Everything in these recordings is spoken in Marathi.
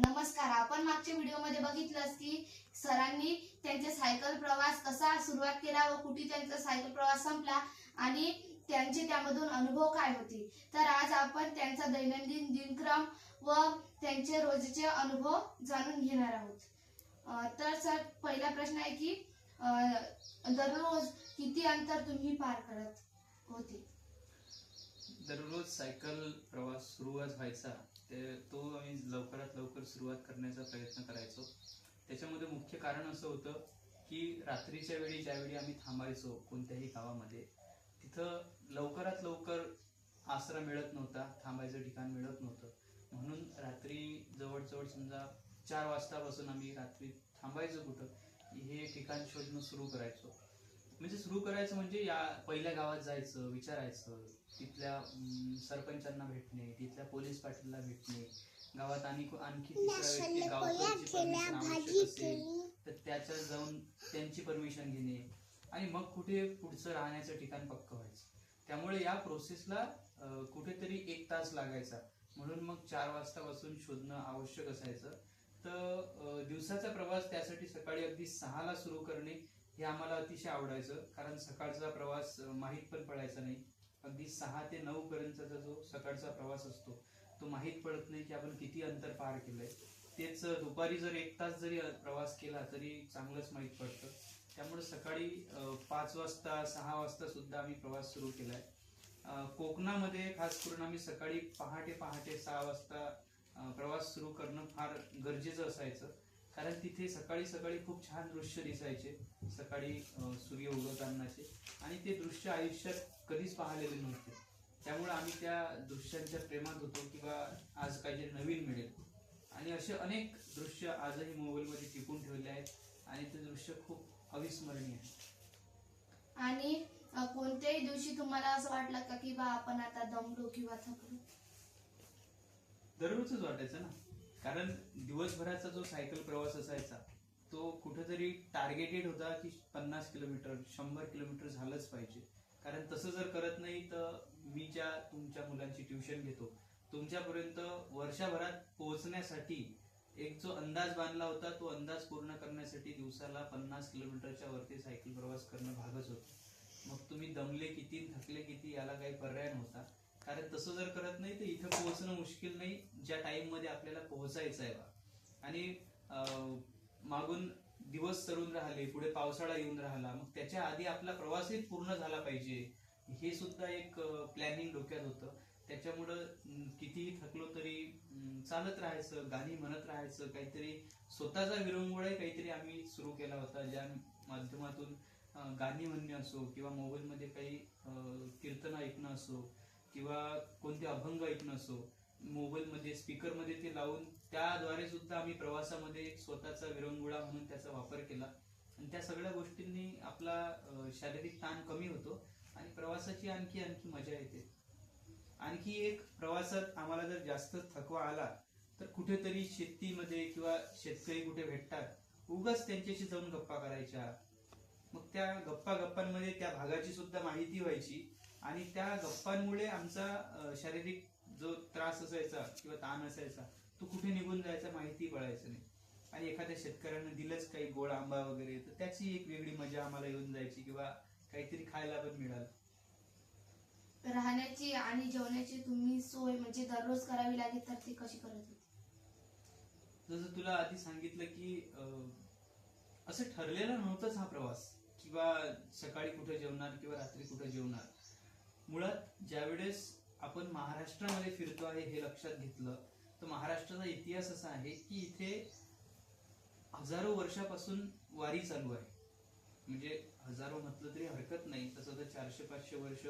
नमस्कार आपण मागच्या व्हिडिओमध्ये बघितलंच की सरांनी त्यांचा सायकल प्रवास कसा सुरुवात केला व कुठे त्यांचा सायकल प्रवास संपला आणि त्यांचे त्यामधून अनुभव काय होते. तर आज आपण त्यांचा दैनंदिन दिनक्रम व त्यांचे रोजचे अनुभव जाणून घेणार आहोत. तर सर पहिला प्रश्न आहे की दररोज किती अंतर तुम्ही पार करत होते? दररोज सायकल प्रवास सुरुवात व्हायचा ते तो आम्ही लवकरात लवकर सुरुवात करण्याचा प्रयत्न करायचो. त्याच्यामध्ये मुख्य कारण असं होतं की रात्रीच्या वेळी ज्यावेळी आम्ही थांबायचो कोणत्याही गावामध्ये तिथं लवकरात लवकर आसरा मिळत नव्हता थांबायचं ठिकाण मिळत नव्हतं. म्हणून रात्री जवळजवळ समजा चार वाजतापासून आम्ही रात्री थांबायचो कुठं हे ठिकाण शोधणं सुरू करायचो. म्हणजे सुरू करायचं म्हणजे या पहिल्या गावात जायचं विचारायचं. तिथल्या सरपंचांना भेटणे तिथल्या पोलीस पाटीलला भेटणे. गावात आणि आणखी तर त्याच्या जाऊन त्यांची परमिशन घेणे. आणि मग कुठे पुढचं राहण्याचं ठिकाण पक्क व्हायचं. त्यामुळे या प्रोसेसला कुठेतरी एक तास लागायचा. म्हणून मग चार वाजतापासून शोधणं आवश्यक असायचं. तर दिवसाचा प्रवास त्यासाठी सकाळी अगदी सहाला सुरू करणे हे आम्हाला अतिशय आवडायचं कारण सकाळचा प्रवास माहीत पण पडायचा नाही. अगदी सहा ते नऊ पर्यंतचा जो सकाळचा प्रवास असतो तो माहीत पडत नाही की आपण किती अंतर पार केलंय. तेच दुपारी जर एक तास जरी प्रवास केला तरी चांगलंच माहीत पडतं. त्यामुळे सकाळी पाच वाजता सहा वाजता सुद्धा आम्ही प्रवास सुरू केलाय. कोकणामध्ये खास करून आम्ही सकाळी पहाटे पहाटे सहा वाजता प्रवास सुरू करणं फार गरजेचं असायचं. कारण तिथे सकाळी सकाळी खूप छान दृश्य दिसायचे. सकाळी सूर्य उगवतानाचे. आणि ते दृश्य आयुष्यात कधीच पाहिलेले नव्हते. त्यामुळे आम्ही त्या दृश्यांच्या प्रेमात होतो किंवा आज काहीतरी नवीन मिळेल. आणि असे अनेक दृश्य आजही मोबाईलमध्ये टिपून ठेवले आहेत. आणि ते दृश्य खूप अविस्मरणीय आहे. आणि कोणत्याही दिवशी तुम्हाला असं वाटलं का की बा आपण आता दमलो किंवा थकलो? दररोजच वाटायचं ना? कारण दिवसभराचा जो सायकल प्रवास असायचा तो कुठेतरी टार्गेटेड होता की पन्नास किलोमीटर शंभर किलोमीटर झालंच पाहिजे. कारण तसं जर करत नाही तर मी ज्या तुमच्या मुलांची ट्युशन घेतो तुमच्यापर्यंत वर्षभरात पोहोचण्यासाठी एक जो अंदाज बांधला होता तो अंदाज पूर्ण करण्यासाठी दिवसाला पन्नास किलोमीटरच्या वरती सायकल प्रवास करणं भागच होतं. मग तुम्ही दमले किती थकले किती याला काही पर्याय नव्हता. कारण तसं जर करत नाही तर इथं पोहोचणं मुश्किल नाही ज्या टाइममध्ये आपल्याला पोहोचायचं आहे बा. आणि मागून दिवस सरून राहिले पुढे पावसाळा येऊन राहिला मग त्याच्या आधी आपला प्रवासही पूर्ण झाला पाहिजे. हे सुद्धा एक प्लॅनिंग डोक्यात होतं. त्याच्यामुळं कितीही थकलो तरी चालत राहायचं गाणी म्हणत राहायचं काहीतरी स्वतःचा विरंगुळे काहीतरी आम्ही सुरू केला होता ज्या माध्यमातून गाणी म्हणणे असो किंवा मोबाईलमध्ये काही कीर्तन ऐकणं असो किंवा कोणते अभंग ऐकणं असो मोबाईलमध्ये स्पीकरमध्ये ते लावून त्याद्वारे सुद्धा आम्ही प्रवासामध्ये एक स्वतःचा विरंगुळा म्हणून त्याचा वापर केला. आणि त्या सगळ्या गोष्टींनी आपला शारीरिक ताण कमी होतो आणि प्रवासाची आणखी आणखी मजा येते. आणखी एक प्रवासात आम्हाला जर जास्त थकवा आला तर कुठेतरी शेतीमध्ये किंवा शेतकरी कुठे भेटतात उगाच त्यांच्याशी जाऊन गप्पा करायच्या. मग त्या गप्पा गप्पांमध्ये त्या भागाची सुद्धा माहिती व्हायची. आणि त्या गप्पांमुळे आमचा शारीरिक जो त्रास असायचा किंवा ताण असायचा तो कुठे निघून जायचा माहिती पडायचं नाही. आणि एखाद्या शेतकऱ्यानं दिलंच काही गोड आंबा वगैरे तर त्याची एक वेगळी मजा आम्हाला येऊन जायची किंवा काहीतरी खायला पण मिळालं. राहण्याची आणि जेवणाची तुम्ही सोय म्हणजे दररोज करावी लागेल तर ती कशी करत होती? जसं तुला आधी सांगितलं की असं ठरलेलं नव्हतंच हा प्रवास. किंवा सकाळी कुठे जेवणार किंवा रात्री कुठे जेवणार. मुळात ज्यावेळेस आपण महाराष्ट्रामध्ये फिरतो आहे हे लक्षात घेतलं तर महाराष्ट्राचा इतिहास असा आहे की इथे हजारो वर्षापासून वारी चालू आहे. म्हणजे हजारो म्हटलं तरी हरकत नाही तसं तर चारशे पाचशे वर्ष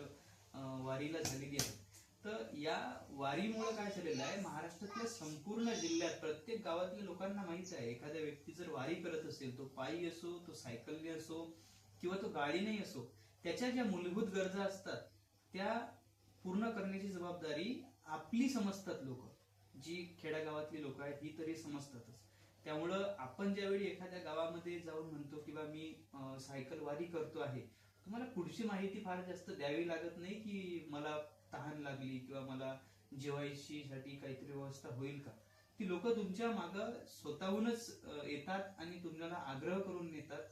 वारीला झालेली आहे. तर या वारीमुळे काय झालेलं आहे महाराष्ट्रातल्या संपूर्ण जिल्ह्यात प्रत्येक गावातल्या लोकांना माहीत आहे एखाद्या व्यक्ती जर वारी करत असेल तो पायी असो तो सायकलने असो किंवा तो गाडीने असो त्याच्या ज्या मूलभूत गरजा असतात त्या पूर्ण करण्याची जबाबदारी आपली समजतात लोक. जी खेड्यागावातली लोक आहेत ही तरी समजतातच. त्यामुळं आपण ज्यावेळी एखाद्या गावामध्ये जाऊन म्हणतो किंवा मी सायकल वारी करतो आहे तुम्हाला पुढची माहिती फार जास्त द्यावी लागत नाही की मला तहान लागली किंवा मला जेवायची साठी काहीतरी व्यवस्था होईल का? ती लोक तुमच्या माग स्वतःहूनच येतात आणि तुम्हाला आग्रह करून नेतात.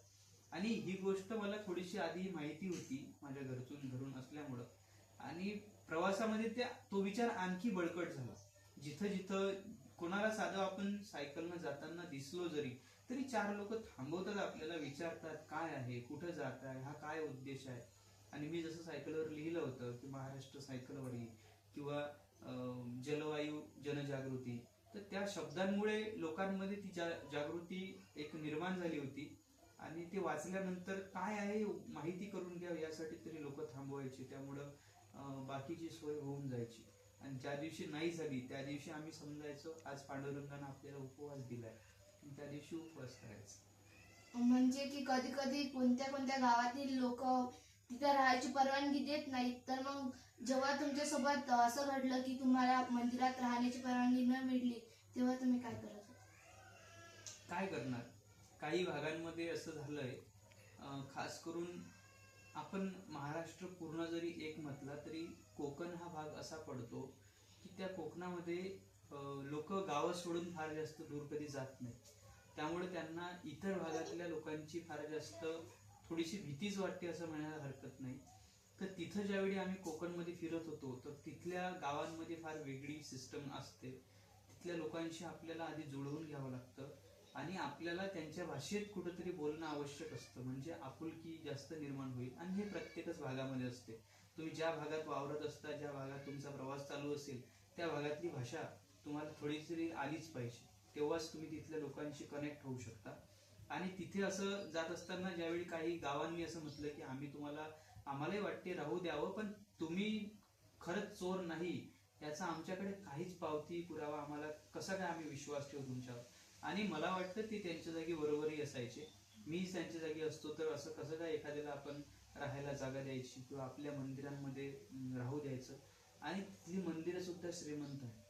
आणि ही गोष्ट मला थोडीशी आधी माहिती होती माझ्या घरतून घरून असल्यामुळं. आणि प्रवासामध्ये त्या तो विचार आणखी बळकट झाला. जिथं जिथं कोणाला साधं आपण सायकलनं जाताना दिसलो जरी तरी चार लोक थांबवतात आपल्याला विचारतात काय आहे कुठं जात आहे हा काय उद्देश आहे? आणि मी जसं सायकलवर लिहिलं होतं की महाराष्ट्र सायकलवरी किंवा अं, जलवायू जनजागृती तर त्या शब्दांमुळे लोकांमध्ये ती जा जागृती एक निर्माण झाली होती. आणि ते वाचल्यानंतर काय आहे माहिती करून घ्या यासाठी तरी लोक थांबवायचे. त्यामुळं बाकीची सोय होऊन जायची. आणि ज्या दिवशी नाही झाली त्या दिवशी आम्ही समजायचो आज पांडुरंगानं आपल्याला उपवास दिलाय. त्या दिवशी उपवास करायचा. म्हणजे की कधी कधी कोणत्या कोणत्या गावातील लोक तिथे राहायची परवानगी देत नाहीत तर मग जेव्हा तुमच्यासोबत असं घडलं की तुम्हाला मंदिरात राहण्याची परवानगी न मिळली तेव्हा तुम्ही काय करत? काय करणार? काही भागांमध्ये असं झालंय खास करून आपण महाराष्ट्र पूर्ण जरी एक म्हटला तरी कोकण हा भाग असा पडतो की त्या कोकणामध्ये लोक गावं सोडून फार जास्त दूर कधी जात नाही त्यामुळे त्यांना इतर भागातल्या लोकांची फार जास्त थोडीशी भीतीच वाटते असं म्हणायला हरकत नाही. तर तिथं ज्यावेळी आम्ही कोकणमध्ये फिरत होतो तर तिथल्या गावांमध्ये फार वेगळी सिस्टम असते. तिथल्या लोकांशी आपल्याला आधी जुळवून घ्यावं लागतं. आणि आपल्याला त्यांच्या भाषेत कुठंतरी बोलणं आवश्यक असतं. म्हणजे आपुलकी जास्त निर्माण होईल. आणि हे प्रत्येकच भागामध्ये असते. तुम्ही ज्या भागात वावरत असता ज्या भागात तुमचा प्रवास चालू असेल त्या भागातली भाषा तुम्हाला थोडी तरी आलीच पाहिजे. तेव्हाच तुम्ही तिथल्या लोकांशी कनेक्ट होऊ शकता. आणि तिथे असं जात असताना ज्यावेळी काही गावांनी असं म्हटलं की आम्ही तुम्हाला आम्हालाही वाटते राहू द्यावं पण तुम्ही खरंच चोर नाही याचा आमच्याकडे काहीच पावती पुरावा आम्हाला कसा काय आम्ही विश्वास ठेवू तुमच्यावर? आणि मला वाटतं ती त्यांच्या जागी बरोबरही असायचे. मी त्यांच्या जागी असतो तर असं कसं काय एखाद्याला आपण राहायला जागा द्यायची किंवा आपल्या मंदिरांमध्ये राहू द्यायचं? आणि तिथली मंदिरं सुद्धा श्रीमंत आहे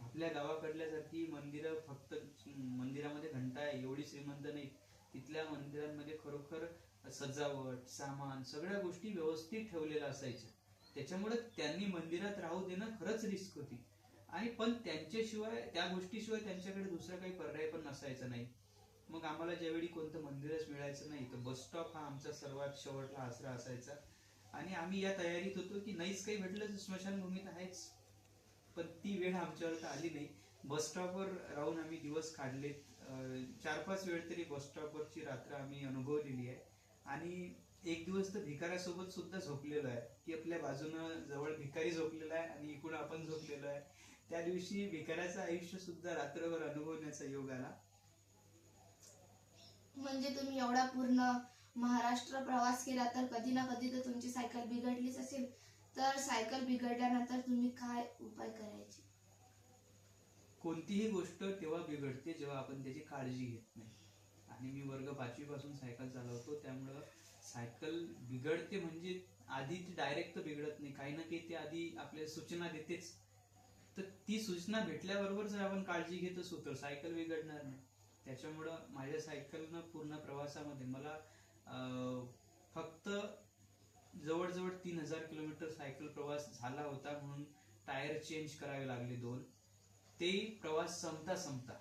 आपल्या गावाकडल्यासारखी मंदिरं फक्त मंदिरामध्ये घंटा आहे एवढी श्रीमंत नाही तिथल्या मंदिरांमध्ये खरोखर सजावट सामान सगळ्या गोष्टी व्यवस्थित ठेवलेल्या असायच्या. त्याच्यामुळे त्यांनी मंदिरात राहू देणं खरंच रिस्क होती. आणि पण त्यांच्याशिवाय त्या गोष्टीशिवाय त्यांच्याकडे दुसरा काही पर्याय पण नसायचा नाही. मग आम्हाला ज्यावेळी कोणतं मंदिरच मिळायचं नाही तर बस स्टॉप हा आमचा सर्वात शेवटला आसरा असायचा. आणि आम्ही या तयारीत होतो की नाहीच काही भेटलं तर स्मशानभूमीत आहेच. पण ती वेळ आमच्यावर तर आली नाही. बस स्टॉपवर राहून आम्ही दिवस काढले. चार पाच वेळ तरी बस स्टॉपवरची रात्र आम्ही अनुभवलेली आहे. आणि एक दिवस तर भिकाऱ्यासोबत सुद्धा झोपलेलो आहे की आपल्या बाजूनं जवळ भिकारी झोपलेला आहे आणि इकडून आपण झोपलेलो आहे. त्या दिवशी भिकाऱ्याचं आयुष्य सुद्धा रात्रभर अनुभवण्याचा योग आला. म्हणजे तुम्ही एवढा पूर्ण महाराष्ट्र प्रवास केला तर कधी ना कधी तर तुमची सायकल बिघडलीच असेल. तर सायकल बिघडल्यानंतर तुम्ही काय उपाय करायचे? कोणतीही गोष्ट तेव्हा बिघडते जेव्हा आपण त्याची काळजी घेत नाही. आणि मी वर्ग पाचवी पासून सायकल चालवतो त्यामुळं सायकल बिघडते म्हणजे आधी ती डायरेक्ट बिघडत नाही. काही ना काही ते आधी आपल्याला सूचना देतेच. तर ती सूचना भेटल्याबरोबर जर आपण काळजी घेत असू तर सायकल बिघडणार नाही. त्याच्यामुळं माझ्या सायकलनं पूर्ण प्रवासामध्ये मला फक्त जवळजवळ तीन हजार किलोमीटर सायकल प्रवास झाला होता म्हणून टायर चेंज करावे लागले दोन. ते प्रवास संपता संपता.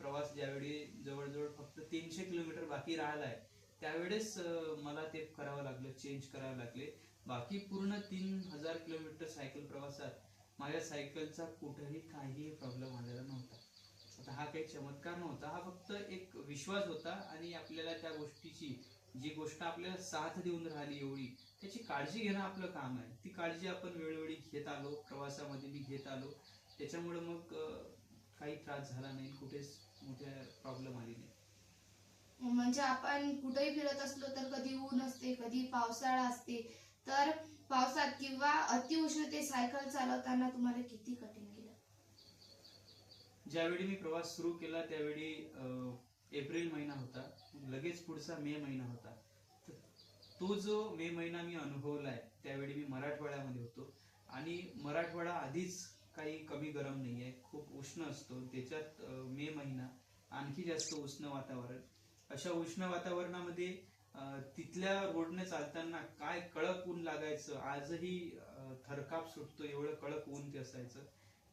प्रवास ज्यावेळी जवळजवळ फक्त तीनशे किलोमीटर बाकी राहिलाय त्यावेळेस मला ते करावं लागलं चेंज करावं लागले. बाकी पूर्ण तीन हजार किलोमीटर सायकल प्रवासात माझ्या सायकलचा कुठेही काहीही प्रॉब्लेम आलेला नव्हता. आता हा काही चमत्कार नव्हता हा फक्त एक विश्वास होता आणि आपल्याला त्या गोष्टीची जी गोष्ट आपल्याला साथ देऊन राहिली एवढी त्याची काळजी घेणं आपलं काम आहे. ती काळजी आपण वेळोवेळी घेत आलो प्रवासामध्ये मी घेत आलो. त्याच्यामुळे मग काही त्रास झाला नाही कुठेच मोठ्या प्रॉब्लेम आली नाही. म्हणजे आपण कुठेही फिरत असलो तर कधी ऊन असते कधी पावसाळा असते तर पावसात किंवा अतिउष्णतेत सायकल चालवताना तुम्हाला किती कठीण गेलं ज्यावेळी मी प्रवास सुरू केला त्यावेळी एप्रिल महिना होता. लगेच पुढचा मे महिना होता. तो जो मे महिना मी अनुभवलाय त्यावेळी मी मराठवाड्यामध्ये होतो. आणि मराठवाडा आधीच काही कमी गरम नाही आहे खूप उष्ण असतो. त्याच्यात मे महिना आणखी जास्त उष्ण वातावरण. अशा उष्ण वातावरणामध्ये तिथल्या रोडने चालताना काय कडक ऊन लागायचं? आजही थरकाप सुटतो एवढं कडक ऊन ते असायचं.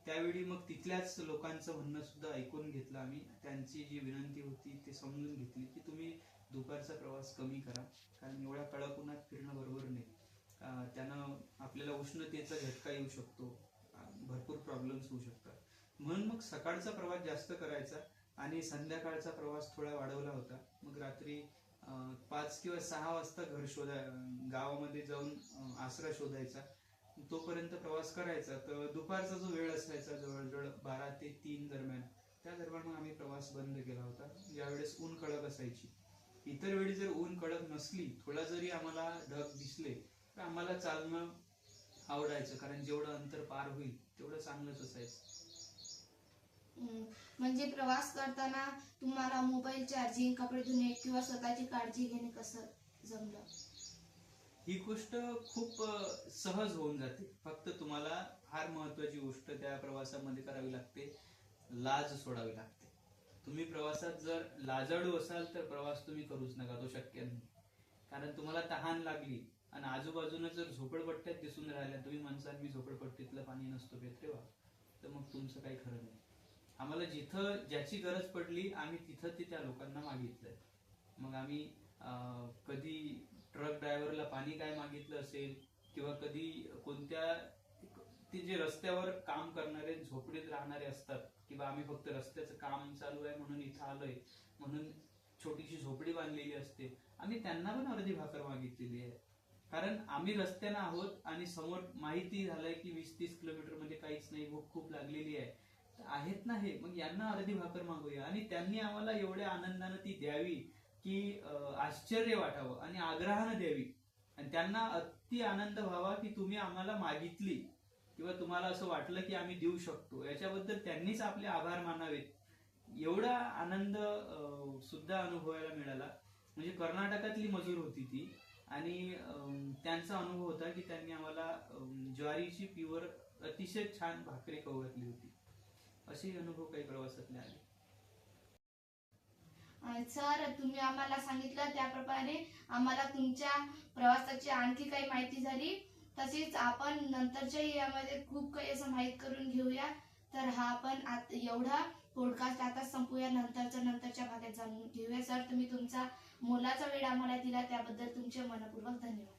त्यावेळी मग तिथल्याच लोकांचं म्हणणं सुद्धा ऐकून घेतलं आम्ही. त्यांची जी विनंती होती ते समजून घेतली की तुम्ही दुपारचा प्रवास कमी करा. कारण एवढ्या कडक उन्हात फिरणं बरोबर नाही. त्यानं आपल्याला उष्णतेचा झटका येऊ शकतो. भरपूर प्रॉब्लेम्स होऊ शकतात. म्हणून मग सकाळचा प्रवास जास्त करायचा आणि संध्याकाळचा प्रवास थोडा वाढवला होता. मग रात्री पाच किंवा सहा वाजता घर शोधा गावामध्ये जाऊन आसरा शोधायचा. तोपर्यंत प्रवास करायचा. तर दुपारचा जो वेळ असायचा जवळजवळ बारा ते तीन दरम्यान त्या दरम्यान मग आम्ही प्रवास बंद केला होता. ज्यावेळेस ऊन कडक असायची. इतर वेळी जर ऊन कडक नसली थोडा जरी आम्हाला ढग दिसले तर आम्हाला चालणं आवडायचं. कारण जेवढं अंतर पार होईल तेवढं चांगलंच असायचं. म्हणजे प्रवास करताना तुम्हाला मोबाईल चार्जिंग कपडे धुणे किंवा स्वतःची काळजी घेणे कसं जमलं? ही गोष्ट खूप सहज होऊन जाते. फक्त तुम्हाला फार महत्वाची गोष्ट त्या प्रवासामध्ये करावी लागते. लाज सोडावी लागते. तुम्ही प्रवासात जर लाजाळू असाल तर प्रवास तुम्ही करूच नका तो शक्य नाही. कारण तुम्हाला तहान लागली आणि आजूबाजूनं जर झोपडपट्ट्यात दिसून राहिल्या तुम्ही म्हणसाल मी झोपडपट्टीतलं पाणी नसतो पेत तर मग तुमचं काही खरं नाही. आम्हाला जिथं ज्याची गरज पडली आम्ही तिथं ते त्या लोकांना मागितलंय. मग आम्ही अं, कधी ट्रक ड्रायव्हरला पाणी काय मागितलं असेल किंवा कधी कोणत्या ते जे रस्त्यावर काम करणारे झोपडीत राहणारे असतात किंवा आम्ही फक्त रस्त्याचं काम चालू आहे म्हणून इथं आलोय म्हणून छोटीशी झोपडी बांधलेली असते आम्ही त्यांना पण अर्धी भाकर मागितलेली आहे. कारण आम्ही रस्त्यानं आहोत आणि समोर माहिती झालंय की वीस तीस किलोमीटरमध्ये काहीच नाही भूक खूप लागलेली आहे. आहेत ना हे मग यांना अर्धी भाकर मागूया. आणि त्यांनी आम्हाला एवढ्या आनंदानं ती द्यावी की आश्चर्य वाटावं आणि आग्रहानं द्यावी. आणि त्यांना अति आनंद व्हावा की तुम्ही आम्हाला मागितली किंवा तुम्हाला असं वाटलं की आम्ही देऊ शकतो. याच्याबद्दल त्यांनीच आपले आभार मानावेत. एवढा आनंद सुद्धा अनुभवायला मिळाला. म्हणजे कर्नाटकातली मजूर होती ती. आणि अं, त्यांचा अनुभव होता की त्यांनी आम्हाला ज्वारीची प्युअर अतिशय छान भाकरी खाऊ घातली होती. असे अनुभव काही प्रवासातले आले. सर तुम्ही आम्हाला सांगितलं त्याप्रमाणे आम्हाला तुमच्या प्रवासाची आणखी काही माहिती झाली. तसेच आपण नंतरच्या यामध्ये खूप काही असं माहीत करून घेऊया. तर हा आपण आत- एवढा पॉडकास्ट आता संपूया. नंतरच्या नंतरच्या भागात जाणून घेऊया. सर तुम्ही तुमचा मोलाचा वेळ आम्हाला दिला. त्याबद्दल तुमचे मनपूर्वक धन्यवाद.